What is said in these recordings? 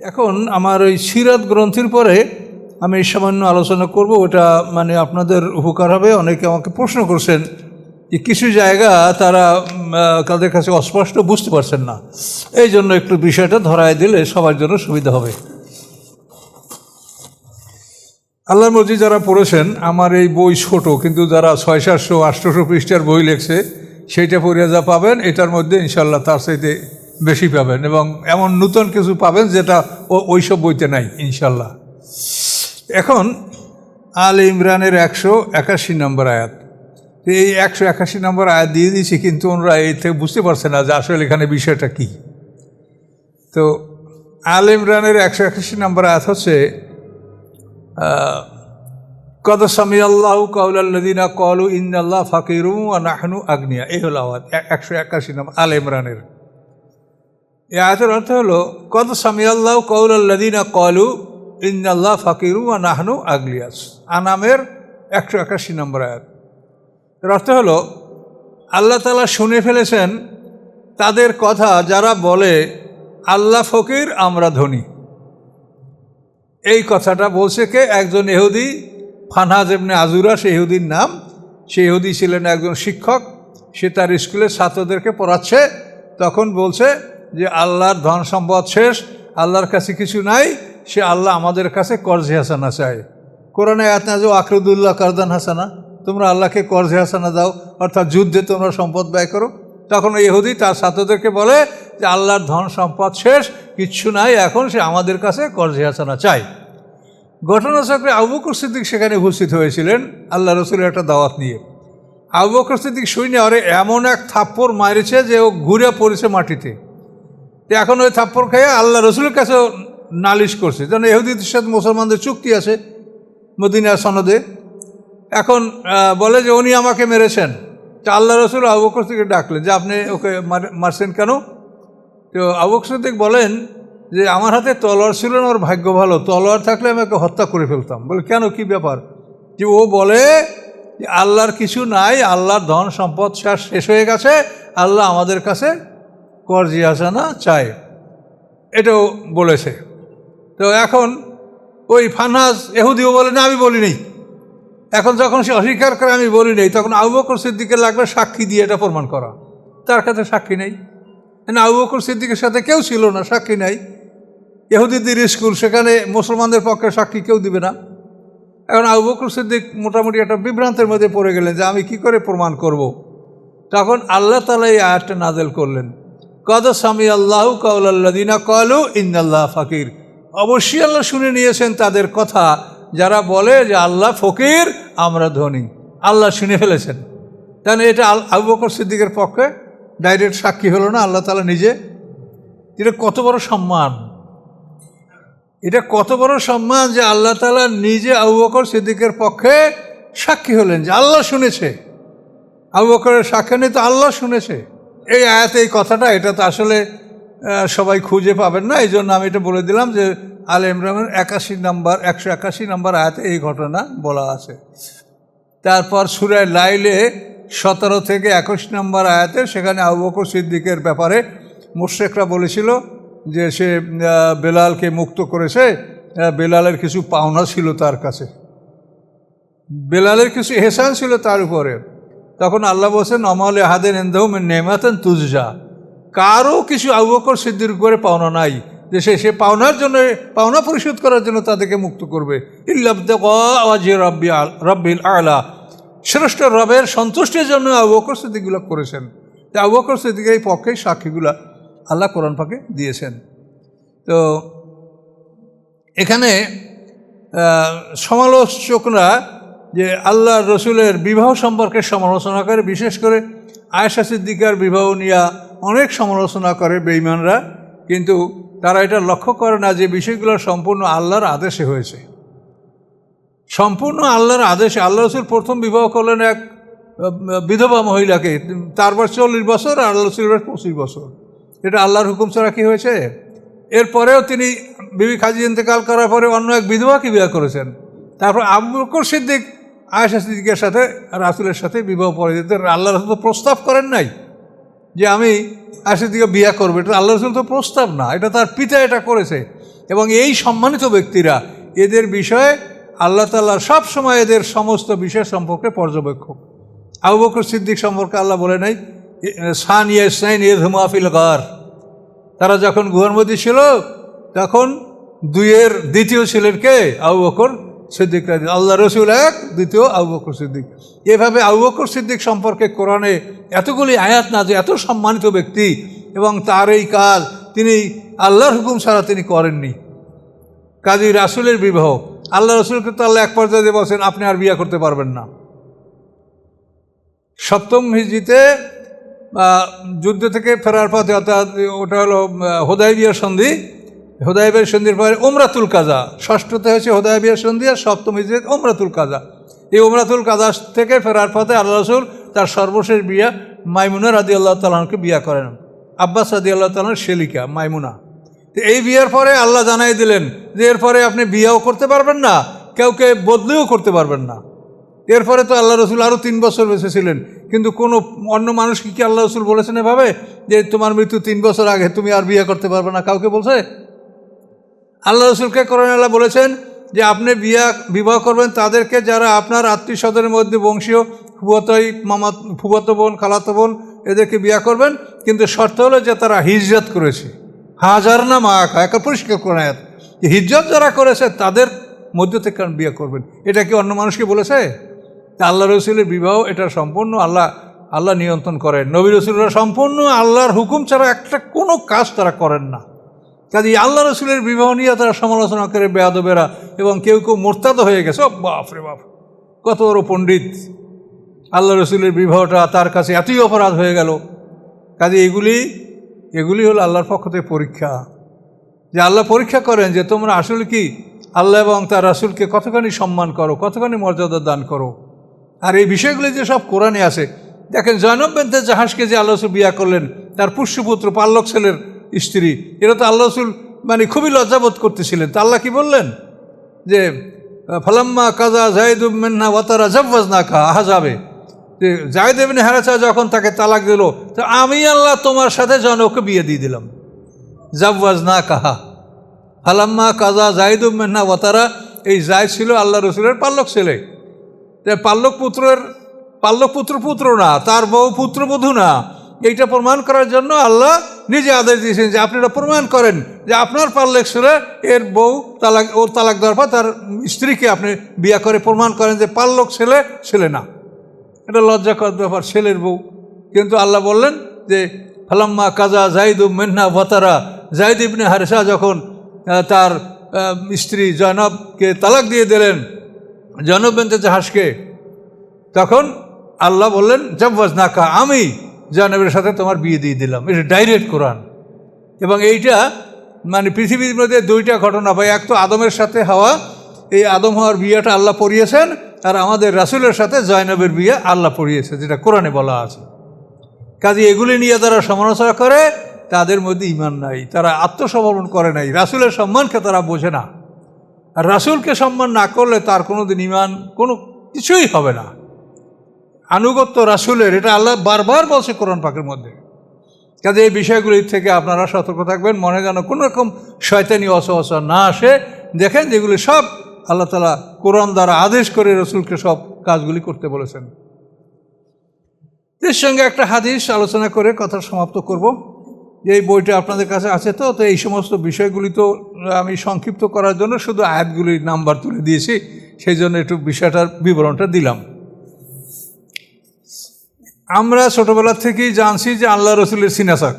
এখন আমার ওই সিরাত গ্রন্থের পরে আমি সামান্য আলোচনা করব, ওটা মানে আপনাদের উপকার হবে। অনেকে আমাকে প্রশ্ন করছেন যে কিছু জায়গা তারা তাদের কাছে অস্পষ্ট বুঝতে পারছেন না। এই জন্য একটু বিষয়টা ধরায় দিলে সবার জন্য সুবিধা হবে। আল্লাহ মর্জি যারা পড়েছেন, আমার এই বই ছোট, কিন্তু যারা ছয়, সাতশো আটশোশো পৃষ্ঠার বই লেখছে, সেইটা পড়িয়া যা পাবেন। এটার মধ্যে ইনশাল্লাহ তার চাইতে বেশি পাবেন এবং এমন নূতন কিছু পাবেন যেটা ওইসব বইতে নাই ইনশাল্লাহ এখন আল ইমরানের একশো একাশি নম্বর আয়াত। এই একশো একাশি নম্বর আয়াত দিয়ে দিয়েছি, কিন্তু ওনারা এই থেকে বুঝতে পারছে না যে আসলে এখানে বিষয়টা কী। তো আল ইমরানের একশো একাশি নম্বর আয়াত হচ্ছে কদ সামি আল্লাহ কাউলাল্লাদিনা কলু ইন্দাল্লাহ ফাকিরু নাহনু আগ্নিয়া। এই হলো আওয়াজ একশো একাশি নম্বর, আল ইমরানের। এই আয়াতের অর্থ হলো কত সামি আল্লাহ কাউলাল্লাদিনা কলু ইন্দাল্লাহ ফাকিরু নাহনু আগলিয়াস। আনামের একশো একাশি নম্বর আয়াত। এর অর্থ হলো, আল্লাহ তালা শুনে ফেলেছেন তাদের কথা যারা বলে, আল্লাহ ফকির, আমরা ধনী। এই কথাটা বলছে কে? একজন এহুদি ফানহাজ এমনি আজুরা সে ইহুদির নাম। সে ছিলেন একজন শিক্ষক, সে তার স্কুলের ছাত্রদেরকে পড়াচ্ছে, তখন বলছে যে আল্লাহর ধন সম্পদ শেষ, আল্লাহর কাছে কিছু নাই, সে আল্লাহ আমাদের কাছে কর্জে হাসানা চায়। কোরআনে আয়াত না যে আকরুদুল্লাহ কারদান হাসানা তোমরা আল্লাহকে কর্জে হাসানা দাও, অর্থাৎ যুদ্ধে তোমরা সম্পদ ব্যয় করো। তখন ইহুদি তার ছাত্রদেরকে বলে যে, আল্লাহর ধন সম্পদ শেষ, কিচ্ছু নাই, এখন সে আমাদের কাছে কর্জে হাসানা চায়। ঘটনাচক্রে আবু বকর সিদ্দিক সেখানে উপস্থিত হয়েছিলেন, আল্লাহ রসুলের একটা দাওয়াত নিয়ে। আবু বকর সিদ্দিক শুনে আরে এমন এক থাপ্পড় মারেছে যে ও ঘুরে পড়েছে মাটিতে। এখন ওই থাপ্পড় খেয়ে আল্লাহ রসুলের কাছেও নালিশ করছে। যেন এহুদিদের সাথে মুসলমানদের চুক্তি আছে মদিনা সনদে। এখন বলে যে উনি আমাকে মেরেছেন। তা আল্লাহ রসুল আবু বকর সিদ্দিককে ডাকলেন যে, আপনি ওকে মার- মারছেন কেন? তো আবু বকর বলেন যে, আমার হাতে তলোয়ার ছিল না, ওর ভাগ্য ভালো। তলোয়ার থাকলে আমি ওকে হত্যা করে ফেলতাম। বলে, কেন? কি ব্যাপার? যে ও বলে যে, আল্লাহর কিছু নাই, আল্লাহর ধন সম্পদ শেষ হয়ে গেছে। আল্লাহ আমাদের কাছে করজি হাসানা চায় এটাও বলেছে। তো এখন ওই ফানহাস এহুদিও বলে, না, আমি বলি নেই। এখন যখন সে অস্বীকার করে, আমি বলি নেই, তখন আবু বকর লাগবে সাক্ষী দিয়ে এটা প্রমাণ করা। তার কাছে সাক্ষী নেই। না আবু বকর সিদ্দিকের সাথে কেউ ছিল না, সাক্ষী নাই। ইহুদিদের স্কুল, সেখানে মুসলমানদের পক্ষে সাক্ষী কেউ দিবে না। এখন আবু বকর সিদ্দিক মোটামুটি একটা বিভ্রান্তের মধ্যে পড়ে গেলেন যে, আমি কি করে প্রমাণ করব। তখন আল্লাহ তালা এই আয়াতটা নাজেল করলেন। কদ সামি আল্লাহ কাউলাল্লাদিনা কলু ইন্দাল্লাহ ফকির। অবশ্যই আল্লাহ শুনে নিয়েছেন তাদের কথা, যারা বলে যে আল্লাহ ফকির, আমরা ধনী। আল্লাহ শুনে ফেলেছেন। তাহলে এটা আল- আবু বকর সিদ্দিকের পক্ষে ডাইরেক্ট সাক্ষী হলো না, আল্লাহ তালা নিজে। এটা কত বড় সম্মান। এটা কত বড় সম্মান যে আল্লাহ তালা নিজে আবু বকর সিদ্দিকের পক্ষে সাক্ষী হলেন যে আল্লাহ শুনেছে। আবু বকরের সাক্ষী নেই তো আল্লাহ শুনেছে। এই আয়াতে, এই কথাটা, এটা তো আসলে সবাই খুঁজে পাবেন না। এই জন্য আমি এটা বলে দিলাম যে আল ইমরানের একাশি নাম্বার, একশো একাশি নাম্বার আয়াতে এই ঘটনা বলা আছে। তারপর সুরায় লাইলে সতেরো থেকে একুশ নম্বর আয়াতে সেখানে আবু বকর সিদ্দিকের ব্যাপারে মুশ্রেকরা বলেছিল যে সে বেলালকে মুক্ত করেছে। বেলালের কিছু পাওনা ছিল তার কাছে। বেলালের কিছু এহসান ছিল তার উপরে। তখন আল্লাহ বলছেন, অমলে হাদের এন্দাহুম নেমাতেন তুজা কারও কিছু আবু বকর সিদ্দির উপরে পাওনা নাই। যে সে সে পাওনার জন্য, পাওনা পরিশোধ করার জন্য তাদেরকে মুক্ত করবে। রব্বি রব্বিল আলা। শ্রেষ্ঠ রবের সন্তুষ্টির জন্য আবু বকর সিদ্দিকগুলো করেছেন। তা আবু বকর সিদ্দিকের এই পক্ষে সাক্ষীগুলা আল্লাহ কোরআন পাকে দিয়েছেন। তো এখানে সমালোচকরা যে আল্লাহ রসুলের বিবাহ সম্পর্কে সমালোচনা করে, বিশেষ করে আয়েশা সিদ্দিকার বিবাহ নিয়ে অনেক সমালোচনা করে বেইমানরা কিন্তু তারা এটা লক্ষ্য করে না যে বিষয়গুলো সম্পূর্ণ আল্লাহর আদেশে হয়েছে। সম্পূর্ণ আল্লাহর আদেশে, আল্লাহ রসুল প্রথম বিবাহ করলেন এক বিধবা মহিলাকে, তারপর চল্লিশ বছর আর আল্লাহ রসুলের পঁচিশ বছর। এটা আল্লাহর হুকুম ছাড়া কি হয়েছে? এরপরেও তিনি বিবি খাজি ইন্তেকাল করার পরে অন্য এক বিধবাকে বিবাহ করেছেন। তারপর আবু বকর সিদ্দিক আয়েশা সিদ্দিকের সাথে, রাসুলের সাথে বিবাহ পরে যেতে আল্লাহ রসুল তো প্রস্তাব করেন নাই যে আমি আয়েশা সিদ্দিকে বিয়ে করব। এটা আল্লাহ রসুল তো প্রস্তাব না, এটা তার পিতা এটা করেছে। এবং এই সম্মানিত ব্যক্তিরা, এদের বিষয়ে আল্লাহ তাল্লাহ সব সময় এদের সমস্ত বিষয় সম্পর্কে পর্যবেক্ষক। আবু বকর সিদ্দিক সম্পর্কে আল্লাহ বলে নাই সান ইয়াসাইন ইয়ে ধুমাফিল গার। তারা যখন গুহার মধ্যে ছিল, তখন দুইয়ের দ্বিতীয় ছিলেন কে? আবু বকর সিদ্দিক রাজি আল্লাহ রসুল এক, দ্বিতীয় আবু বকর সিদ্দিক। এভাবে আবু বকর সিদ্দিক সম্পর্কে কোরআনে এতগুলি আয়াত না যে এত সম্মানিত ব্যক্তি এবং তার এই কাজ তিনি আল্লাহর হুকুম ছাড়া তিনি করেননি। কাজী রাসুলের বিবাহ, আল্লাহ রসুলকে তো আল্লাহ এক পর্যায়ে বলছেন, আপনি আর বিয়ে করতে পারবেন না। সপ্তম হিজিতে যুদ্ধ থেকে ফেরার পথে অর্থাৎ ওটা হলো হোদাইবিয়ার সন্ধি হোদাইবিয়ার সন্ধির পরে ওমরাতুল কাজা। ষষ্ঠতে হয়েছে হোদাইবিয়ার সন্ধি আর সপ্তম হিজিতে ওমরাতুল কাজা। এই ওমরাতুল কাজা থেকে ফেরার পথে আল্লাহ রসুল তার সর্বশেষ বিয়া মাইমুনা রাদি আল্লাহ তালাহকে বিয়া করেন। আব্বাস রাদি আল্লাহ তালার শেলিকা মাইমুনা। তো এই বিয়ের পরে আল্লাহ জানাই দিলেন যে এরপরে আপনি বিয়াও করতে পারবেন না কেউকে বদলিও করতে পারবেন না। এরপরে তো আল্লাহ রসুল আরও তিন বছর বেঁচে ছিলেন। কিন্তু কোনো অন্য মানুষ কি কি আল্লাহ রসুল বলেছেন এভাবে যে তোমার মৃত্যু তিন বছর আগে তুমি আর বিয়ে করতে পারবে না? কাউকে বলছে? আল্লাহ রসুলকে করেন আল্লাহ বলেছেন যে আপনি বিয়া, বিবাহ করবেন, তাদেরকে যারা আপনার আত্মীয় স্বজনের মধ্যে বংশীয় ফুবতই মামা ফুবত বোন, খালাতো বোন, এদেরকে বিয়া করবেন, কিন্তু শর্ত হলো যে তারা হিজরত করেছে। হাজার না মা একা পরিষ্কার করে আয়াত। হিজরত যারা করেছে, তাদের মধ্যে থেকে বিয়ে করবেন। এটা কি অন্য মানুষকে বলেছে? আল্লাহ রসুলের বিবাহ, এটা সম্পূর্ণ আল্লাহ আল্লাহ নিয়ন্ত্রণ করেন। নবী রসুলরা সম্পূর্ণ আল্লাহর হুকুম ছাড়া একটা কোনো কাজ তারা করেন না। কাজে আল্লাহ রসুলের বিবাহ নিয়ে তারা সমালোচনা করে বেয়াদবেরা এবং কেউ কেউ মোরতাদ হয়ে গেছে। বাপ রে বাপ। কত বড় পণ্ডিত। আল্লাহ রসুলের বিবাহটা তার কাছে এতই অপরাধ হয়ে গেল। কাজে এগুলি এগুলি হলো আল্লাহর পক্ষ থেকে পরীক্ষা। যে আল্লাহ পরীক্ষা করেন যে তোমরা আসলে কি? আল্লাহ এবং তার রাসুলকে কতখানি সম্মান করো, কতখানি মর্যাদা দান করো। আর এই বিষয়গুলি যে সব কোরআনে আছে, দেখেন জয়নব বেন্তে জাহাজকে যে আল্লাহ বিয়া করলেন, তার পুষ্যপুত্র পাল্লক ছেলের স্ত্রী। এটা তো আল্লাহ রসুল মানে খুবই লজ্জাবোধ করতেছিলেন। তা আল্লাহ কি বললেন? যে, ফালাম্মা কাজা জাহিদুমেন্না ওয়াতারা জব্বাজ না খা আহা যাবে। যে জায়দ এমনি হারাচা যখন তাকে তালাক দিল, তো আমি আল্লাহ তোমার সাথে জনকে বিয়ে দিয়ে দিলাম। জাব্বাজ না কাহা ফালাম্মা কাজা জাহিদুমেন্না ওয়াতারা এই জায়দ ছিল আল্লাহ রসুলের পাল্লক ছেলে। পাল্লক পুত্রের পাল্লক পুত্র পুত্র না, তার বউ পুত্রবধূ না। এইটা প্রমাণ করার জন্য আল্লাহ নিজে আদেশ দিয়েছেন যে আপনি এটা প্রমাণ করেন যে আপনার পাল্লেক ছেলে এর বউ তালাক, ওর তালাক দেওয়ার পর তার স্ত্রীকে আপনি বিয়া করে প্রমাণ করেন যে পাল্লক ছেলে ছেলে না। এটা লজ্জাকর ব্যাপার, ছেলের বউ। কিন্তু আল্লাহ বললেন যে, ফালাম্মা কাজা জাইদু মেন্না ভতারা জাইদ ইবনে হারেসা যখন তার স্ত্রী জয়নবকে তালাক দিয়ে দিলেন, জয়নব বেনতে জাহাজকে তখন আল্লাহ বললেন জব্বাজ নাকা আমি জয়নবের সাথে তোমার বিয়ে দিয়ে দিলাম। এটা ডাইরেক্ট কোরআন। এবং এইটা মানে পৃথিবীর মধ্যে দুইটা ঘটনা বা এক তো আদমের সাথে হওয়া, এই আদম হওয়ার বিয়েটা আল্লাহ পড়িয়েছেন, আর আমাদের রাসুলের সাথে জয়নবের বিয়ে আল্লাহ পড়িয়েছে, যেটা কোরআনে বলা আছে। কাজে এগুলি নিয়ে তারা সমালোচনা করে, তাদের মধ্যে ইমান নাই। তারা আত্মসমর্পণ করে নাই। রাসুলের সম্মানকে তারা বোঝে না। আর রাসুলকে সম্মান না করলে তার কোনো দিন ইমান কোনো কিছুই হবে না। আনুগত্য রাসুলের, এটা আল্লাহ বারবার বলছে কোরআন পাকের মধ্যে। কাজে এই বিষয়গুলির থেকে আপনারা সতর্ক থাকবেন, মনে যেন কোনো রকম শয়তানি অসহসা না আসে। দেখেন যেগুলি সব আল্লাহ তালা কোরআন দ্বারা আদেশ করে রসুলকে সব কাজগুলি করতে বলেছেন। এর সঙ্গে একটা হাদিস আলোচনা করে কথা সমাপ্ত করব। যে এই বইটা আপনাদের কাছে আছে তো তো এই সমস্ত বিষয়গুলি তো আমি সংক্ষিপ্ত করার জন্য শুধু আয়াতগুলির নাম্বার তুলে দিয়েছি, সেই জন্য একটু বিষয়টার বিবরণটা দিলাম। আমরা ছোটোবেলা থেকেই জানছি যে আল্লাহ রসুলের সিনাসাক।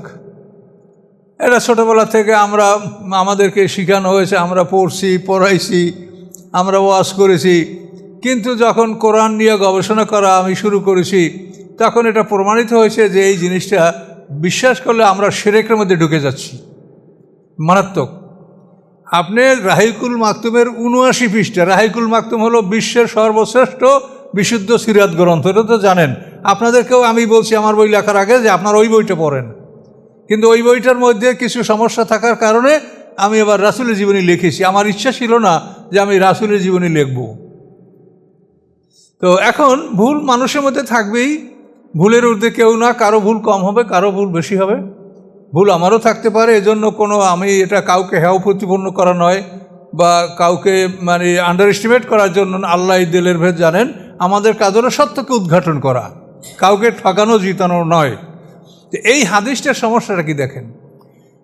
এটা ছোটোবেলা থেকে আমরা আমাদেরকে শেখানো হয়েছে, আমরা পড়ছি, পড়াইছি, আমরা ওয়াশ করেছি। কিন্তু যখন কোরআন নিয়ে গবেষণা করা আমি শুরু করেছি, তখন এটা প্রমাণিত হয়েছে যে এই জিনিসটা বিশ্বাস করলে আমরা সেরেকের মধ্যে ঢুকে যাচ্ছি। মারাত্মক। আপনি রাহিকুল মাকতুমের উনআশি পৃষ্ঠা, রাহিকুল মাকতুম হলো বিশ্বের সর্বশ্রেষ্ঠ বিশুদ্ধ সিরাত গ্রন্থ, এটা তো জানেন। আপনাদেরকেও আমি বলছি আমার বই লেখার আগে যে আপনার ওই বইটা পড়েন। কিন্তু ওই বইটার মধ্যে কিছু সমস্যা থাকার কারণে আমি এবার রাসুলের জীবনী লিখেছি। আমার ইচ্ছা ছিল না যে আমি রাসুলের জীবনী লিখব। তো এখন ভুল মানুষের মধ্যে থাকবেই। ভুলের ঊর্ধ্বে কেউ না, কারও ভুল কম হবে, কারও ভুল বেশি হবে। ভুল আমারও থাকতে পারে, এজন্য কোনো আমি এটা কাউকে হেয় প্রতিপন্ন করা নয় বা কাউকে মানে আন্ডার এস্টিমেট করার জন্য আল্লাহ দিলের ভেদ জানেন। আমাদের কাজ হলো সত্যকে উদ্ঘাটন করা। কাউকে ঠকানো জিতানো নয়। তো এই হাদিসটার সমস্যাটা কি দেখেন?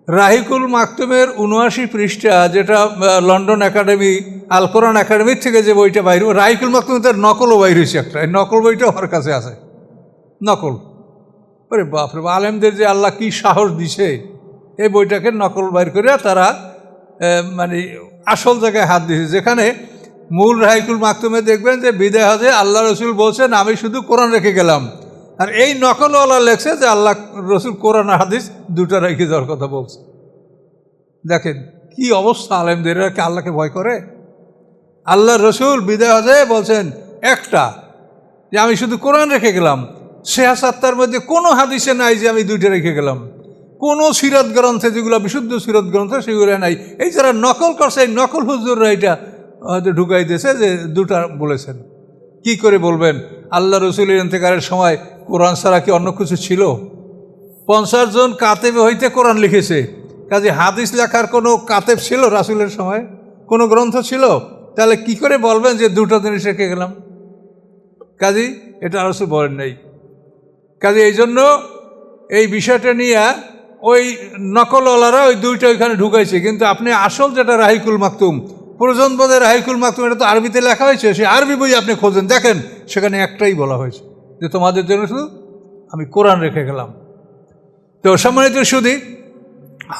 রাহিকুল মাকতুমের উনআশি পৃষ্ঠা যেটা লন্ডন একাডেমি আল একাডেমির থেকে যে বইটা বাইর রাহিকুল মাকতুমের নকলও বাইর হয়েছে একটা। এই নকল বইটা ওর কাছে আছে। নকল। আরে বাপরে বাপ, আলেমদের যে আল্লাহ কি সাহস দিছে এই বইটাকে নকল বাইর করে তারা মানে আসল জায়গায় হাত দিয়েছে। যেখানে মূল রাহিকুল মাকতুমে দেখবেন যে বিদায় হজে আল্লাহ রসুল বলছেন, আমি শুধু কোরআন রেখে গেলাম। আর এই নকলওয়ালা লেখছে যে আল্লাহ রসুল কোরআন হাদিস দুটো রেখে যাওয়ার কথা বলছে। দেখেন, কি অবস্থা আলেমদের কি আল্লাহকে ভয় করে? আল্লাহ রসুল বিদায় হজে বলছেন, একটা, যে আমি শুধু কোরআন রেখে গেলাম। শেহা সাত্তার মধ্যে কোনো হাদিসে নাই যে আমি দুইটা রেখে গেলাম। কোনো সিরত গ্রন্থে যেগুলো বিশুদ্ধ সিরত গ্রন্থ সেগুলো নাই। এই যারা নকল করছে, এই নকল হুজুররা এটা ঢুকাই দিয়েছে যে দুটা বলেছেন। কি করে বলবেন? আল্লাহ রসুলের ইন্তেকারের সময় কোরআন ছাড়া কি অন্য কিছু ছিল? পঞ্চাশ জন কাতেব হইতে কোরআন লিখেছে। কাজে হাদিস লেখার কোনো কাতেব ছিল রাসুলের সময়? কোনো গ্রন্থ ছিল? তাহলে কি করে বলবেন যে দুটো জিনিস রেখে গেলাম? কাজী, এটা রসুল বলেন নাই। কাজে এই জন্য এই বিষয়টা নিয়ে ওই নকলওয়ালারা ওই দুইটা ওইখানে ঢুকাইছে। কিন্তু আপনি আসল যেটা রাহিকুল মাকতুম প্রয়োজনবোধে রাহিকুল মাকতুম, এটা তো আরবিতে লেখা হয়েছে সে আরবি বই আপনি খোঁজেন। দেখেন, সেখানে একটাই বলা হয়েছে, যে তোমাদের জন্য শুধু আমি কোরআন রেখে গেলাম। তো সম্মানিত শুধু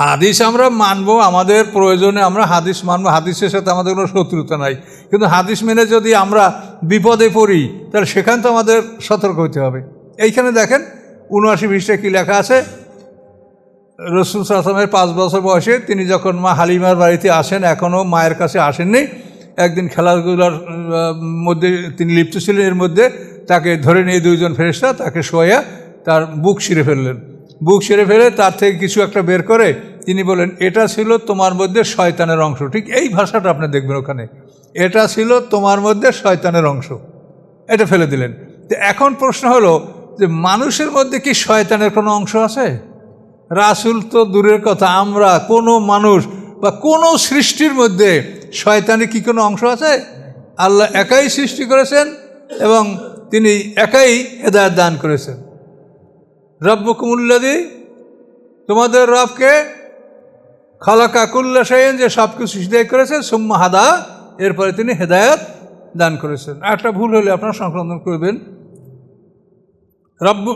হাদিস আমরা মানব, আমাদের প্রয়োজনে আমরা হাদিস মানব, হাদিসের সাথে আমাদের কোনো শত্রুতা নাই। কিন্তু হাদিস মেনে যদি আমরা বিপদে পড়ি, তাহলে সেখান তো আমাদের সতর্ক হতে হবে। এইখানে দেখেন, উনআশি বিশটা কী লেখা আছে? রসুল আসলামের পাঁচ বছর বয়সে তিনি যখন মা হালিমার বাড়িতে আসেন এখনও মায়ের কাছে আসেননি। একদিন খেলাধুলার মধ্যে তিনি লিপ্ত ছিলেন, এর মধ্যে তাকে ধরে নিয়ে দুইজন ফেরেস্তা তাকে শোয়া তার বুক ছিঁড়ে ফেললেন। বুক ছিঁড়ে ফেলে তার থেকে কিছু একটা বের করে তিনি বলেন এটা ছিল তোমার মধ্যে শয়তানের অংশ। ঠিক এই ভাষাটা আপনি দেখবেন ওখানে। এটা ছিল তোমার মধ্যে শয়তানের অংশ। এটা ফেলে দিলেন। তো এখন প্রশ্ন হলো যে মানুষের মধ্যে কি শয়তানের কোনো অংশ আছে? রাসুল তো দূরের কথা, আমরা কোনো মানুষ বা কোনো সৃষ্টির মধ্যে শয়তানের কি কোনো অংশ আছে? আল্লাহ একাই সৃষ্টি করেছেন এবং তিনি একাই হেদায়ত দান করেছেন। রব্বকুমুল্লাদি তোমাদের রবকে খালাকাকুল্লা সাইন যে সব কিছু সিদ্ধাই করেছেন, সুম্মা হাদা, এরপরে তিনি হেদায়ত দান করেছেন। একটা ভুল হলে আপনারা সংশোধন করবেন। রব্বু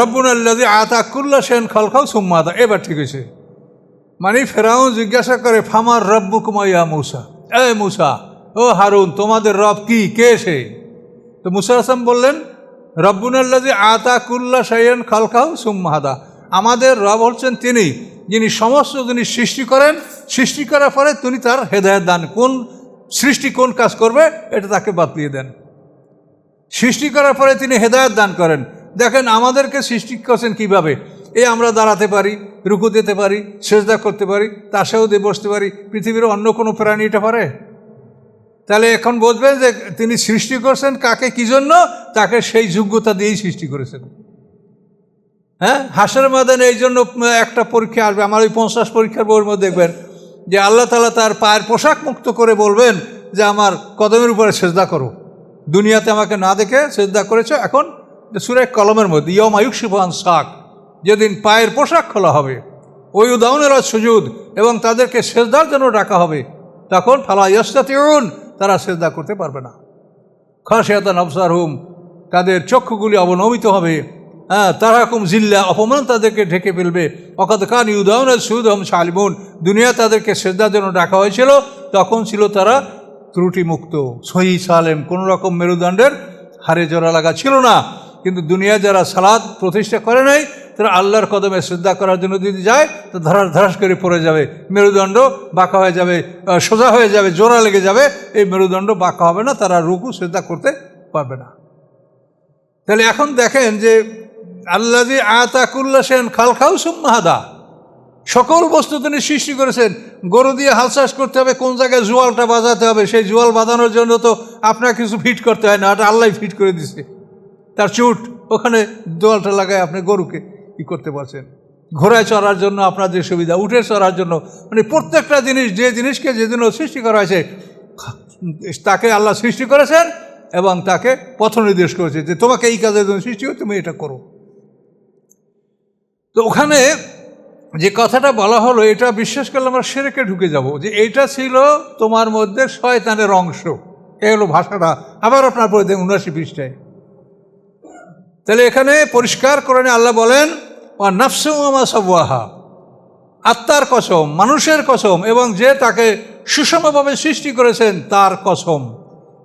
রব্বু আল্লাদি আতাকুল্লা সেন খলখাও সুম্মা হাদা এবার ঠিক হয়েছে। মানে ফেরাউন জিজ্ঞাসা করে, ফামার রব্বু কুমাইয়া মূসা? এ মূসা, ও হারুন, তোমাদের রব কি? কে সে? তো মুসা আসলাম বললেন, রব্বুন আল্লাদি আতাকুল্লা সাইন খালখাও সুম্মাহাদা আমাদের রব হচ্ছেন তিনি, যিনি সমস্ত জিনিস সৃষ্টি করেন। সৃষ্টি করার পরে তিনি তার হেদায়ত দান। কোন সৃষ্টি কোন কাজ করবে, এটা তাকে বাতলিয়ে দেন। সৃষ্টি করার পরে তিনি হেদায়ত দান করেন। দেখেন, আমাদেরকে সৃষ্টি করছেন কীভাবে? এই আমরা দাঁড়াতে পারি, রুকু দিতে পারি, সেজদা করতে পারি তাসেও দিয়ে বসতে পারি, পৃথিবীর অন্য কোনো প্রাণী এটা পারে? তাহলে এখন বলবেন যে তিনি সৃষ্টি করছেন কাকে? কি জন্য? তাকে সেই যোগ্যতা দিয়েই সৃষ্টি করেছেন। হ্যাঁ? হাসের ময়দানে এই জন্য একটা পরীক্ষা আসবে। আমার ওই পঞ্চাশ পরীক্ষার বইয়ের মধ্যে দেখবেন যে আল্লাহ তালা তার পায়ের পোশাক মুক্ত করে বলবেন যে, আমার কদমের উপরে সেজদা করো। দুনিয়াতে আমাকে না দেখে সেজদা করেছ, এখন সুরে কলমের মধ্যে ইয়ম আয়ুক শিবান শাক যেদিন পায়ের পোশাক খোলা হবে, ওই উদাহরণেরা সুজুদ, এবং তাদেরকে সেজদার জন্য ডাকা হবে, তখন ফালা ইয়স্তাতিউন, তারা সেজদা করতে পারবে না। খাসিয়াতা নবসার হুম তাদের চক্ষুগুলি অবনমিত হবে হ্যাঁ তারাকুম জিল্লা, অপমান তাদেরকে ঢেকে ফেলবে অকাত খান ইউদাউন সুদ হম সালিমুন দুনিয়া তাদেরকে সেজদার জন্য ডাকা হয়েছিল, তখন ছিল তারা ত্রুটিমুক্ত, সহি সালেম, কোনো রকম মেরুদণ্ডের হারে জোড়া লাগা ছিল না। কিন্তু দুনিয়া যারা সালাদ প্রতিষ্ঠা করে নাই, তারা আল্লাহর কদমে শ্রদ্ধা করার জন্য যদি যায়, তো ধরাস ধরাস করে পড়ে যাবে। মেরুদণ্ড বাঁকা হয়ে যাবে সোজা হয়ে যাবে, জোড়া লেগে যাবে। এই মেরুদণ্ড বাঁকা হবে না, তারা রুকু, শ্রদ্ধা করতে পারবে না। তাহলে এখন দেখেন যে আল্লাহ যে আতাকুল্লা সেন খালখাউ সুম্মাহাদা সকল বস্তু তিনি সৃষ্টি করেছেন। গরু দিয়ে হাল চাষ করতে হবে, কোন জায়গায় জোয়ালটা বাজাতে হবে, সেই জোয়াল বাঁধানোর জন্য তো আপনার কিছু ফিট করতে হয় না ওটা আল্লাহ ফিট করে দিছে। তার চুট, ওখানে জোয়ালটা লাগায় আপনি গরুকে ই করতে পারছেন। ঘোড়ায় চড়ার জন্য আপনার যে সুবিধা, উঠে চড়ার জন্য মানে প্রত্যেকটা জিনিস, যে জিনিসকে যে জন্য সৃষ্টি করা হয়েছে, তাকে আল্লাহ সৃষ্টি করেছেন এবং তাকে পথ নির্দেশ করেছে যে তোমাকে এই কাজের জন্য সৃষ্টি করে, তুমি এটা করো। তো ওখানে যে কথাটা বলা হলো, এটা বিশ্বাস করলে আমরা সেরেকে ঢুকে যাব। যে এইটা ছিল তোমার মধ্যে শয়তানের অংশ। এ হলো ভাষাটা। আবার আপনার পরে দেখুন উনাশি পৃষ্ঠায়। তাহলে এখানে পরিষ্কার করে আল্লাহ বলেন ও নাফসুমা সবাহা আত্মার কসম, মানুষের কসম, এবং যে তাকে সুষমভাবে সৃষ্টি করেছেন তার কসম।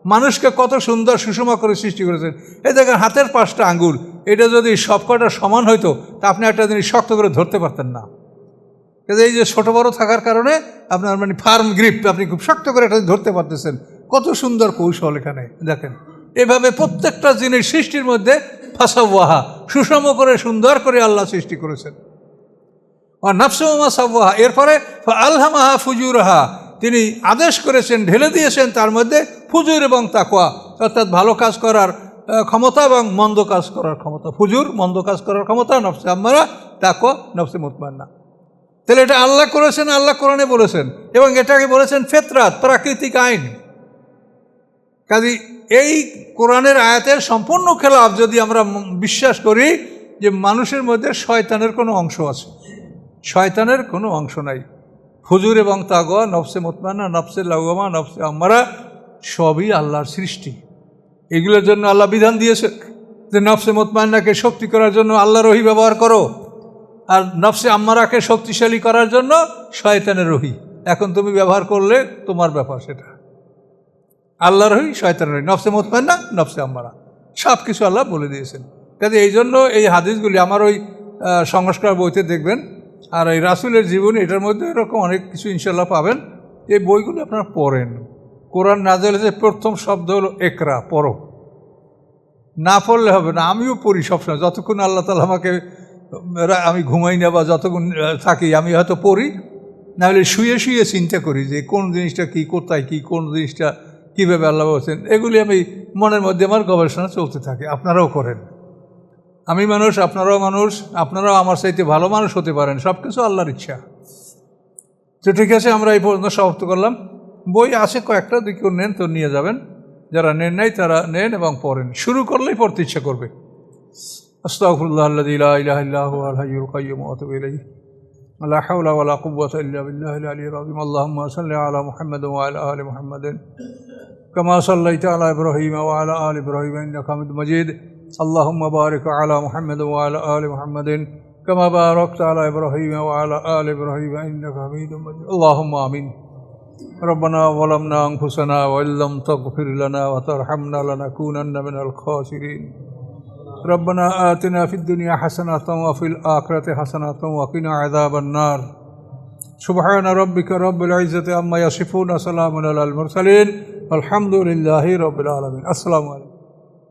মানুষকে কত সুন্দর সুষম করে সৃষ্টি করেছেন। এই দেখেন হাতের পাঁচটা আঙ্গুল। এটা যদি সবকটা সমান হইতো, তা আপনি একটা জিনিস শক্ত করে ধরতে পারতেন না। কিন্তু এই যে ছোটো বড় থাকার কারণে আপনার মানে ফার্ম গ্রিপ, আপনি খুব শক্ত করে এটা ধরতে পারতেছেন। কত সুন্দর কৌশল এখানে, দেখেন। এভাবে প্রত্যেকটা জিনিস সৃষ্টির মধ্যে ফাঁসাওয়াহা, সুষম করে, সুন্দর করে আল্লাহ সৃষ্টি করেছেন। আর নাফসুমা সাওয়াহা, এরপরে আলহামাহা ফুজুরাহা, তিনি আদেশ করেছেন, ঢেলে দিয়েছেন তার মধ্যে ফুজুর এবং তাকোয়া অর্থাৎ ভালো কাজ করার ক্ষমতা এবং মন্দ কাজ করার ক্ষমতা। ফুজুর মন্দ কাজ করার ক্ষমতা, নফসে আম্মারা তাকোয়া নফসে মুতমান্না। তাহলে এটা আল্লাহ করেছেন, আল্লাহ কোরআনে বলেছেন, এবং এটাকে বলেছেন ফেতরাত, প্রাকৃতিক আইন। কাজে, এই কোরআনের আয়াতের সম্পূর্ণ খেলাফ যদি আমরা বিশ্বাস করি যে মানুষের মধ্যে শয়তানের কোনো অংশ আছে। শয়তানের কোনো অংশ নাই। হুজুর এবং তাগোয়া নফসে মোতমানা নফসে লাউমা নফসে আম্মারা, সবই আল্লাহর সৃষ্টি। এগুলোর জন্য আল্লাহ বিধান দিয়েছে যে নফসে মোতমান্নাকে শক্তি করার জন্য আল্লাহ রহি ব্যবহার করো। আর নফসে আম্মারাকে শক্তিশালী করার জন্য শয়তানের রহি। এখন তুমি ব্যবহার করলে তোমার ব্যাপার সেটা। আল্লাহর রহি শয়তান রহি। নফসে মোতমান্না নফসে আম্মারা। সব কিছু আল্লাহ বলে দিয়েছেন। কাজে এই জন্য এই হাদিসগুলি আমার ওই সংস্কার বইতে দেখবেন। আর এই রাসুলের জীবনী, এটার মধ্যে এরকম অনেক কিছু ইনশাল্লাহ পাবেন। এই বইগুলো আপনারা পড়েন। কোরআন নাজেল যে প্রথম শব্দ হলো একরা পড়ো। না পড়লে হবে না, আমিও পড়ি সবসময়। যতক্ষণ আল্লাহ তালা আমাকে, আমি ঘুমাই না বা যতক্ষণ থাকি, আমি হয়তো পড়ি, নাহলে শুয়ে শুয়ে চিন্তা করি যে কোন জিনিসটা কী, কোথায় কী, কোন জিনিসটা কীভাবে আল্লাহ বলছেন, এগুলি আমি মনের মধ্যে আমার গবেষণা চলতে থাকে, আপনারাও করেন। আমি মানুষ, আপনারাও মানুষ, আপনারাও আমার চাইতে ভালো মানুষ হতে পারেন সব কিছু আল্লাহর ইচ্ছা। তো ঠিক আছে, আমরা এই পর্যন্ত সমাপ্ত করলাম। বই আছে কয়েকটা, যদি কেউ নেন তো নিয়ে যাবেন। যারা নেন নাই তারা নেন এবং পড়েন শুরু করলেই পড়তে ইচ্ছা করবে আস্তাগফিরুল্লাহ আল্লাযী লা ইলাহা ইল্লা হুয়া আল হাইয়ুল কাইয়্যুম ওয়া আতুবু ইলাইহি লা হাওলা ওয়া লা কুওয়াতা ইল্লা বিল্লাহিল আলিয়্যিল আযীম আল্লাহুম্মা সাল্লি আলা মুহাম্মাদ ওয়া আলা আলি মুহাম্মাদিন কামা সাল্লাইতা আলা ইব্রাহিম ওয়া আলা আলি ইব্রাহিম ইন্নাকা হামিদুম মাজিদ اللهم بارك على محمد وعلى آل محمد كما باركت على إبراهيم وعلى آل إبراهيم إنك حميد مجيد اللهم آمين ربنا ظلمنا أنفسنا وإن لم تغفر لنا وترحمنا لنكونن من الخاسرين. ربنا آتنا في الدنيا حسنة وفي الآخرة حسنة وقنا عذاب النار. سبحان ربك رب العزة عما يصفون سلام على المرسلين. الحمد لله رب العالمين. السلام عليكم.